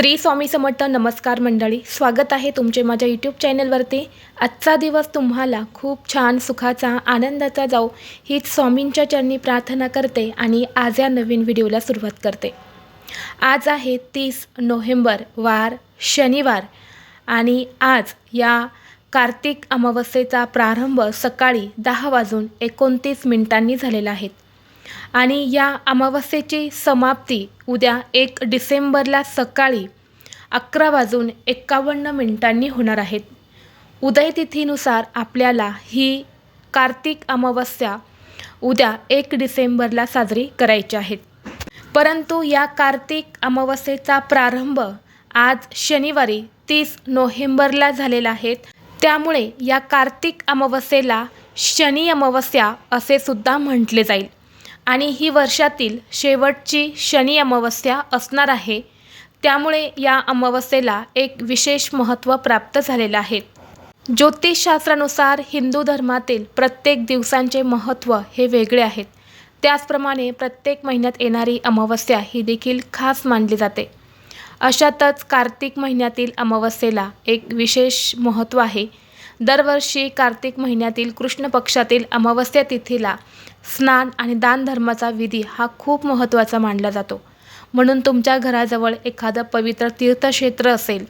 श्री स्वामी समर्थ नमस्कार मंडळी स्वागत आहे तुमचे माझ्या यूट्यूब चॅनलवरती आजचा दिवस तुम्हाला खूप छान सुखाचा आनंदाचा जाऊ हीच स्वामींच्या चरणी प्रार्थना करते आणि आज या नवीन व्हिडिओला सुरुवात करते. आज आहे तीस नोव्हेंबर वार शनिवार आणि आज या कार्तिक अमावस्येचा प्रारंभ सकाळी दहा वाजून एकोणतीस मिनिटांनी झालेला आहे. आणि या अमावस्येची समाप्ती उद्या एक डिसेंबरला सकाळी अकरा वाजून एक्कावन्न मिनिटांनी होणार आहेत. उदयतिथीनुसार आपल्याला ही कार्तिक अमावस्या उद्या एक डिसेंबरला साजरी करायची आहेत परंतु या कार्तिक अमावस्येचा प्रारंभ आज शनिवारी तीस नोव्हेंबरला झालेला आहे. त्यामुळे या कार्तिक अमावस्येला शनी अमावस्या असे सुद्धा म्हटले जाईल. आणि ही वर्षातील शेवटची शनी अमावस्या असणार आहे. त्यामुळे या अमावस्येला एक विशेष महत्त्व प्राप्त झालेलं आहे. ज्योतिषशास्त्रानुसार हिंदू धर्मातील प्रत्येक दिवसांचे महत्त्व हे वेगळे आहेत. त्याचप्रमाणे प्रत्येक महिन्यात येणारी अमावस्या ही देखील खास मानली जाते. अशातच कार्तिक महिन्यातील अमावस्येला एक विशेष महत्त्व आहे. दरवर्षी कार्तिक महिन्यातील कृष्ण पक्षातील अमावस्या तिथीला स्नान आणि दानधर्माचा विधी हा खूप महत्त्वाचा मानला जातो. म्हणून तुमच्या घराजवळ एखादं पवित्र तीर्थक्षेत्र असेल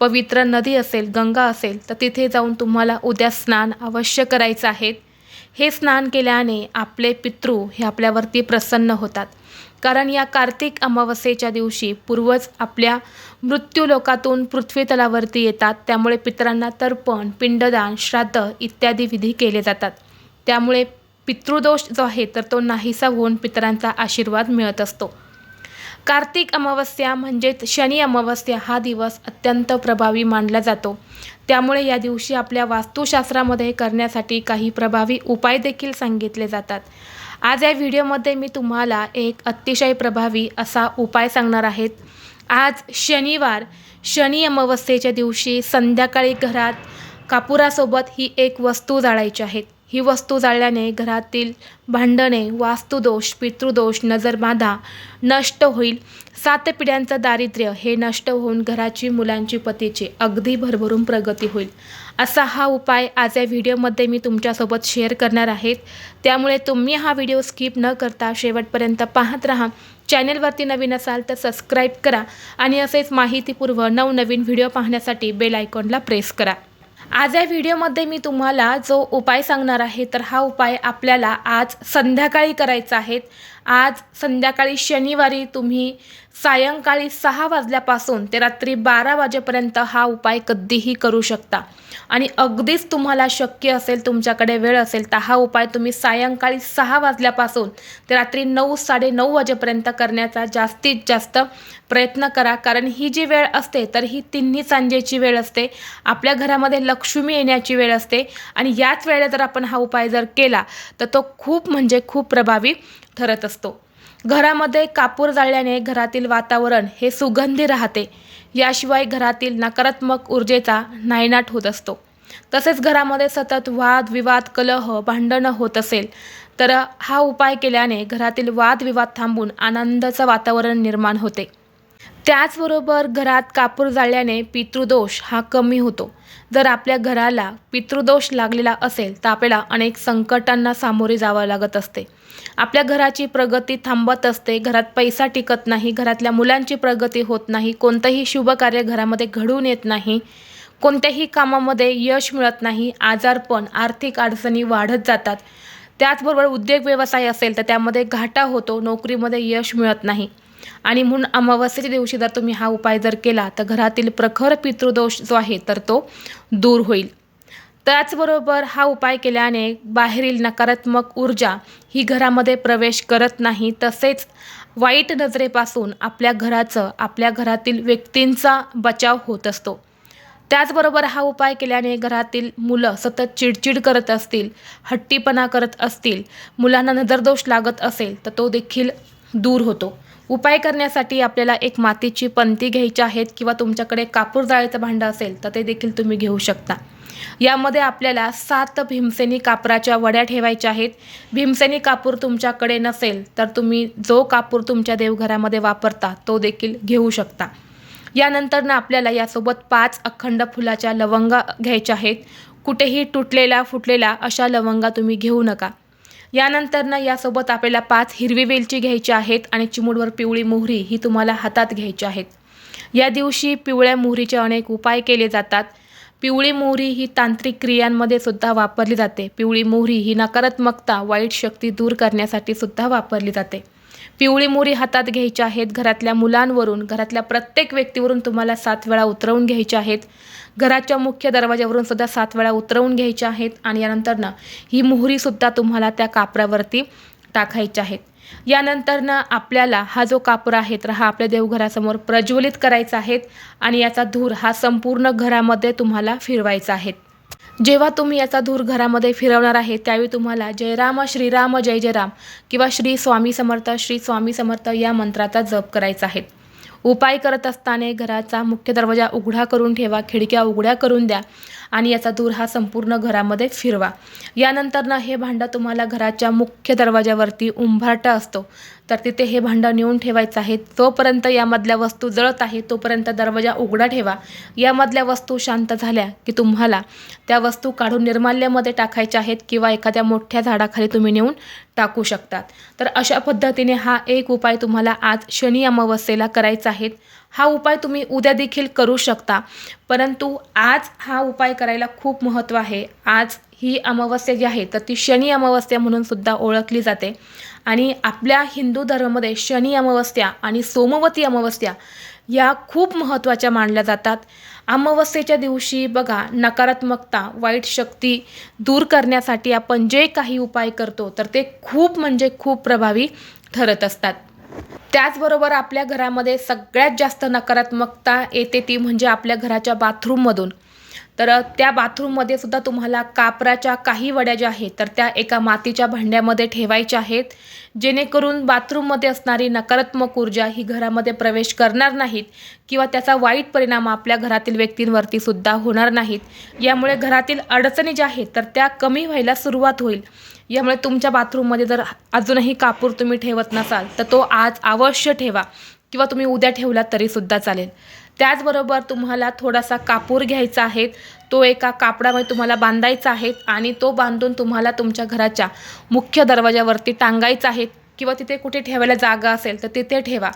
पवित्र नदी असेल गंगा असेल तर तिथे जाऊन तुम्हाला उद्या स्नान अवश्य करायचं आहे. हे स्नान केल्याने आपले पितृ हे आपल्यावरती प्रसन्न होतात. कारण या कार्तिक अमावस्येच्या दिवशी पूर्वज आपल्या मृत्यूलोकातून पृथ्वीतलावरती येतात. त्यामुळे पितरांना तर्पण पिंडदान श्राद्ध इत्यादी विधी केले जातात. त्यामुळे पितृदोष जो आहे तर तो नाहीसा होऊन पितरांचा आशीर्वाद मिळत असतो. कार्तिक अमावस्या म्हणजेच शनी अमावस्या हा दिवस अत्यंत प्रभावी मानला जातो. त्यामुळे या दिवशी आपल्या वास्तुशास्त्रामध्ये करण्यासाठी काही प्रभावी उपाय देखील सांगितले जातात. आज या व्हिडिओमध्ये मी तुम्हाला एक अतिशय प्रभावी असा उपाय सांगणार आहेत आज शनिवार शनी अमावस्येच्या दिवशी संध्याकाळी घरात कापुरासोबत ही एक वस्तू जाळायची आहेत ही वस्तू जाळल्याने घरातील भांडणे वास्तुदोष पितृदोष नजरबाधा नष्ट होईल. सात पिढ्यांचं दारिद्र्य हे नष्ट होऊन घराची मुलांची पतीची अगदी भरभरून प्रगती होईल. असा हा उपाय आज या व्हिडिओमध्ये मी तुमच्यासोबत शेअर करणार आहेत. त्यामुळे तुम्ही हा व्हिडिओ स्किप न करता शेवटपर्यंत पाहत राहा. चॅनलवरती नवीन असाल तर सबस्क्राईब करा आणि असेच माहितीपूर्व नवनवीन व्हिडिओ पाहण्यासाठी बेल आयकॉनला प्रेस करा. आज या व्हिडिओमध्ये मी तुम्हाला जो उपाय सांगणार आहे तर हा उपाय आपल्याला आज संध्याकाळी करायचा आहे. आज संध्याकाळी शनिवारी तुम्ही सायंकाळी सहा वाजल्यापासून ते रात्री बारा वाजेपर्यंत हा उपाय कधीही करू शकता. आणि अगदीच तुम्हाला शक्य असेल तुमच्याकडे वेळ असेल तर हा उपाय तुम्ही सायंकाळी सहा वाजल्यापासून ते रात्री नऊ साडेनऊ वाजेपर्यंत करण्याचा जास्तीत जास्त प्रयत्न करा. कारण ही जी वेळ असते तर ही तिन्ही सांजेची वेळ असते. आपल्या घरामध्ये लक्ष्मी येण्याची वेळ असते. आणि याच वेळेला जर आपण हा उपाय जर केला तर तो खूप म्हणजे खूप प्रभावी ठरत असतो. घरामध्ये कापूर जाळल्याने घरातील वातावरण हे सुगंधी राहते. याशिवाय घरातील नकारात्मक ऊर्जेचा नायनाट होत असतो. तसेच घरामध्ये सतत वाद विवाद कलह भांडणं होत असेल तर हा उपाय केल्याने घरातील वादविवाद थांबून आनंदाचं वातावरण निर्माण होते. त्याचबरोबर घरात कापूर जाळल्याने पितृदोष हा कमी होतो. जर आपल्या घराला पितृदोष लागलेला असेल तर आपल्याला अनेक संकटांना सामोरे जावं लागत असते. आपल्या घराची प्रगती थांबत असते. घरात पैसा टिकत नाही. घरातल्या मुलांची प्रगती होत नाही. कोणतंही शुभकार्य घरामध्ये घडून येत नाही. कोणत्याही कामामध्ये यश मिळत नाही. आजारपण आर्थिक अडचणी वाढत जातात. त्याचबरोबर उद्योग व्यवसाय असेल तर त्यामध्ये घाटा होतो. नोकरीमध्ये यश मिळत नाही. आणि म्हणून अमावस्येच्या दिवशी जर तुम्ही हा उपाय जर केला तर घरातील प्रखर पितृदोष जो आहे तर तो दूर होईल. त्याचबरोबर हा उपाय केल्याने बाहेरील नकारात्मक ऊर्जा ही घरामध्ये प्रवेश करत नाही. तसेच वाईट नजरेपासून आपल्या घराचं आपल्या घरातील व्यक्तींचा बचाव होत असतो. त्याचबरोबर हा उपाय केल्याने घरातील मुलं सतत चिडचिड करत असतील हट्टीपणा करत असतील मुलांना नजरदोष लागत असेल तर तो देखील दूर होतो. उपाय करण्यासाठी आपल्याला एक मातीची पंती घ्यायची आहेत किंवा तुमच्याकडे कापूर जाळीचं भांडं असेल तर ते देखील तुम्ही घेऊ शकता. यामध्ये आपल्याला सात भीमसेनी कापराच्या वड्या ठेवायच्या आहेत. भीमसेनी कापूर तुमच्याकडे नसेल तर तुम्ही जो कापूर तुमच्या देवघरामध्ये वापरता तो देखील घेऊ शकता. यानंतर ना आपल्याला यासोबत पाच अखंड फुलाच्या लवंगा घ्यायच्या आहेत. कुठेही तुटलेल्या फुटलेल्या अशा लवंगा तुम्ही घेऊ नका. यानंतर ना यासोबत आपल्याला पाच हिरवी वेलची घ्यायची आहेत आणि चिमूडवर पिवळी मोहरी ही तुम्हाला हातात घ्यायची आहेत. या दिवशी पिवळ्या मोहरीचे अनेक उपाय केले जातात. पिवळी मोहरी ही तांत्रिक क्रियांमध्ये सुद्धा वापरली जाते. पिवळी मोहरी ही नकारात्मकता वाईट शक्ती दूर करण्यासाठी सुद्धा वापरली जाते. पिवळी मोहरी हातात घ्यायच्या आहेत घरातल्या मुलांवरून घरातल्या प्रत्येक व्यक्तीवरून तुम्हाला सात वेळा उतरवून घ्यायच्या आहेत. घराच्या मुख्य दरवाज्यावरून सुद्धा सात वेळा उतरवून घ्यायच्या आहेत आणि यानंतर ना ही मोहरीसुद्धा तुम्हाला त्या कापरावरती टाकायच्या आहेत. यानंतर ना आपल्याला हा जो कापूर आहे तर हा आपल्या देवघरासमोर प्रज्वलित करायचा आहे आणि याचा धूर हा संपूर्ण घरामध्ये तुम्हाला फिरवायचा आहे. जेव्हा तुम्ही याचा धूर घरामध्ये फिरवणार आहे त्यावेळी तुम्हाला जय राम श्रीराम जय जय राम किंवा श्री स्वामी समर्थ श्री स्वामी समर्थ या मंत्राचा जप करायचा आहे. उपाय करत असताना घराचा मुख्य दरवाजा उघडा करून ठेवा खिडक्या उघड्या करून द्या आणि याचा धूर हा संपूर्ण घरामध्ये फिरवा. यानंतरनं हे भांडं तुम्हाला घराच्या मुख्य दरवाजावरती उंभारटा असतो. तर तिथे हे भांडं नेऊन ठेवायचं आहे. जोपर्यंत यामधल्या वस्तू जळत आहे. तोपर्यंत दरवाजा उघडा ठेवा. यामधल्या वस्तू शांत झाल्या की तुम्हाला त्या वस्तू काढून निर्माल्यामध्ये टाकायच्या आहेत किंवा एखाद्या मोठ्या झाडाखाली तुम्ही नेऊन टाकू शकतात. तर अशा पद्धतीने हा एक उपाय तुम्हाला आज शनी अमावस्येला करायचा आहे. हा उपाय तुम्ही उद्या देखील करू शकता. परंतु आज हा उपाय करायला खूप महत्त्व आहे. आज ही अमावस्या जी आहे तर ती शनी अमावस्या म्हणून सुद्धा ओळखली जाते. आणि आपल्या हिंदू धर्मामध्ये शनी अमावस्या आणि सोमवती अमावस्या या खूप महत्त्वाच्या मानल्या जातात. अमावस्येच्या दिवशी बघा नकारात्मकता वाईट शक्ती दूर करण्यासाठी आपण जे काही उपाय करतो तर ते खूप म्हणजे खूप प्रभावी ठरत असतात. त्याचबरोबर आपल्या घरामध्ये सगळ्यात जास्त नकारात्मकता येते ती म्हणजे आपल्या घराच्या बाथरूममधून. तर त्या बाथरूममध्ये सुद्धा तुम्हाला कापराच्या काही वड्या ज्या आहेत तर त्या एका मातीच्या भांड्यामध्ये ठेवायच्या आहेत. जेणेकरून बाथरूममध्ये असणारी नकारात्मक ऊर्जा ही घरामध्ये प्रवेश करणार नाहीत किंवा त्याचा वाईट परिणाम आपल्या घरातील व्यक्तींवरती सुद्धा होणार नाहीत. यामुळे घरातील अडचणी ज्या आहेत तर त्या कमी व्हायला सुरुवात होईल. यामुळे तुमच्या बाथरूममध्ये जर अजूनही कापूर तुम्ही ठेवत नसाल तर तो आज अवश्य ठेवा किंवा तुम्ही उद्या ठेवलात तरीसुद्धा चालेल. त्याचबरोबर तुम्हाला थोडासा कापूर घ्यायचा आहे. तो एका कापडामध्ये तुम्हाला बांधायचा आहे आणि तो बांधून तुम्हाला तुमच्या घराच्या मुख्य दरवाजावरती टांगायचा आहे. किंवा तिथे कुठे ठेवायला जागा असेल तर तिथे ठेवा.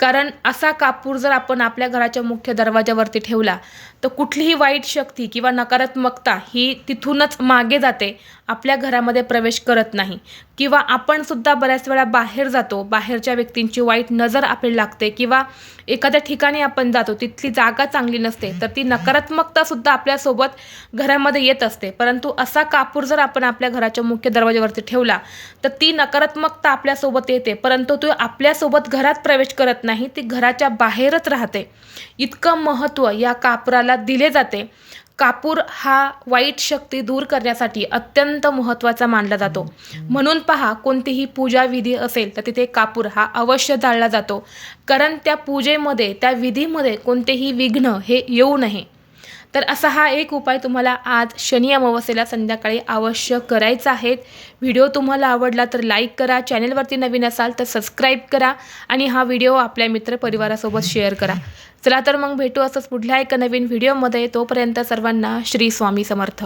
कारण असा कापूर जर आपण आपल्या घराच्या मुख्य दरवाजावरती ठेवला तर कुठलीही वाईट शक्ती किंवा नकारात्मकता ही तिथूनच मागे जाते आपल्या घरामध्ये प्रवेश करत नाही. किंवा आपणसुद्धा बऱ्याच वेळा बाहेर जातो बाहेरच्या व्यक्तींची वाईट नजर आपल्याला लागते किंवा एखाद्या ठिकाणी आपण जातो तिथली जागा चांगली नसते तर ती नकारात्मकतासुद्धा आपल्यासोबत घरामध्ये येत असते. परंतु असा कापूर जर आपण आपल्या घराच्या मुख्य दरवाजावरती ठेवला तर ती नकारात्मकता आपल्या आपल्यासोबत येते परंतु तो आपल्यासोबत घरात प्रवेश करत नाही ती घराच्या बाहेरच राहते. इतकं महत्त्व या कापराला दिले जाते. कापूर हा वाईट शक्ती दूर करण्यासाठी अत्यंत महत्त्वाचा मानला जातो. म्हणून पहा कोणतीही पूजा विधी असेल तर तिथे कापूर हा अवश्य जाळला जातो. कारण त्या पूजेमध्ये त्या विधीमध्ये कोणतेही विघ्न हे येऊ नये. तर असा हा एक उपाय तुम्हाला आज शनी अमावस्येला संध्याकाळी अवश्य करायचा आहे. व्हिडिओ तुम्हाला आवडला तर लाईक करा चॅनेलवरती नवीन असाल तर सबस्क्राईब करा आणि हा व्हिडिओ आपल्या मित्रपरिवारासोबत शेअर करा. चला तर मग भेटू असंच पुढल्या एका नवीन व्हिडिओमध्ये. तोपर्यंत सर्वांना श्री स्वामी समर्थ.